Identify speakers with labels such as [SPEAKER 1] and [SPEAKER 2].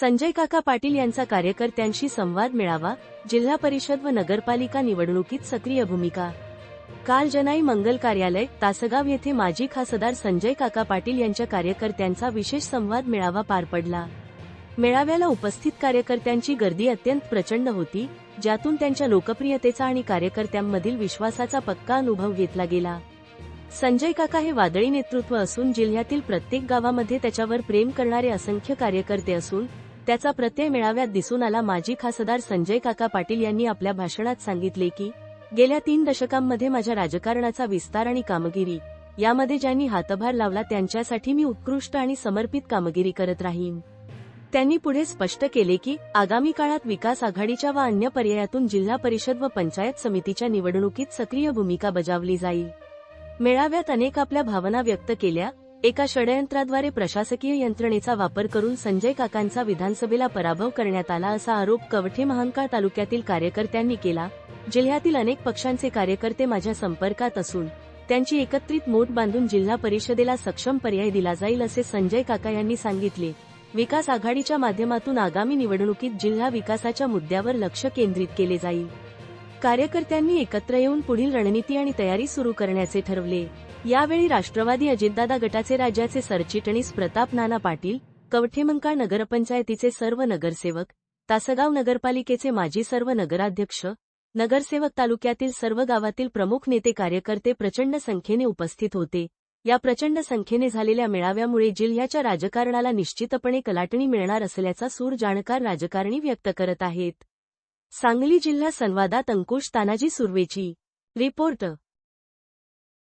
[SPEAKER 1] संजय काका पाटील यांचा कार्यकर्त्यांशी संवाद मिळावा जिल्हा परिषद व नगरपालिका निवडणुकीत सक्रिय भूमिका. काल जनाई मंगल कार्यालय तासगाव येथे माजी खासदार संजय काका पाटील यांच्या कार्यकर्त्यांचा विशेष संवाद मेळावा पार पडला. मेळाव्याला उपस्थित कार्यकर्त्यांची गर्दी अत्यंत प्रचंड होती ज्यातून त्यांच्या लोकप्रियतेचा आणि कार्यकर्त्यांमधील विश्वासाचा पक्का अनुभव घेतला गेला. संजय काका हे वादळी नेतृत्व असून जिल्ह्यातील प्रत्येक गावामध्ये त्याच्यावर प्रेम करणारे असंख्य कार्यकर्ते असून त्याचा प्रत्यय मेळाव्यात दिसून आला. माजी खासदार संजय काका पाटील यांनी आपल्या भाषणात सांगितले की गेल्या तीन दशकांमध्ये माझ्या राजकारणाचा विस्तार आणि कामगिरी यामध्ये ज्यांनी हातभार लावला त्यांच्यासाठी मी उत्कृष्ट आणि समर्पित कामगिरी करत राहीन. त्यांनी पुढे स्पष्ट केले की आगामी काळात विकास आघाडीच्या व अन्य पर्यायातून जिल्हा परिषद व पंचायत समितीच्या निवडणुकीत सक्रिय भूमिका बजावली जाईल. मेळाव्यात अनेक आपल्या भावना व्यक्त केल्या एका षडयंत्राद्वारे प्रशासकीय यंत्रणेचा वापर करून संजय काकांचा विधानसभेला पराभव करण्यात आला असा आरोप कवठे महांकाळ तालुक्यातील कार्यकर्त्यांनी केला. जिल्ह्यातील अनेक पक्षांचे कार्यकर्ते माझ्या संपर्कात असून त्यांची एकत्रित मोट बांधून जिल्हा परिषदेला सक्षम पर्याय दिला जाईल असे संजय काका यांनी सांगितले. विकास आघाडीच्या माध्यमातून आगामी निवडणुकीत जिल्हा विकासाच्या मुद्द्यावर लक्ष केंद्रित केले जाईल. कार्यकर्त्यांनी एकत्र येऊन पुढील रणनीती आणि तयारी सुरू करण्याचे ठरवले. यावेळी राष्ट्रवादी अजितदादा गटाचे राज्याचे सरचिटणीस प्रताप नाना पाटील कवठेमंकाळ नगरपंचायतीचे सर्व नगरसेवक तासगाव नगरपालिकेचे माजी सर्व नगराध्यक्ष नगरसेवक तालुक्यातील सर्व गावातील प्रमुख नेते कार्यकर्ते प्रचंड संख्येने उपस्थित होते. या प्रचंड संख्येने झालेल्या मेळाव्यामुळे जिल्ह्याच्या राजकारणाला निश्चितपणे कलाटणी मिळणार असल्याचा सूर जाणकार राजकारणी व्यक्त करत आहेत. सांगली जिल्हा संवादात अंकुश तानाजी सुर्वेची. रिपोर्ट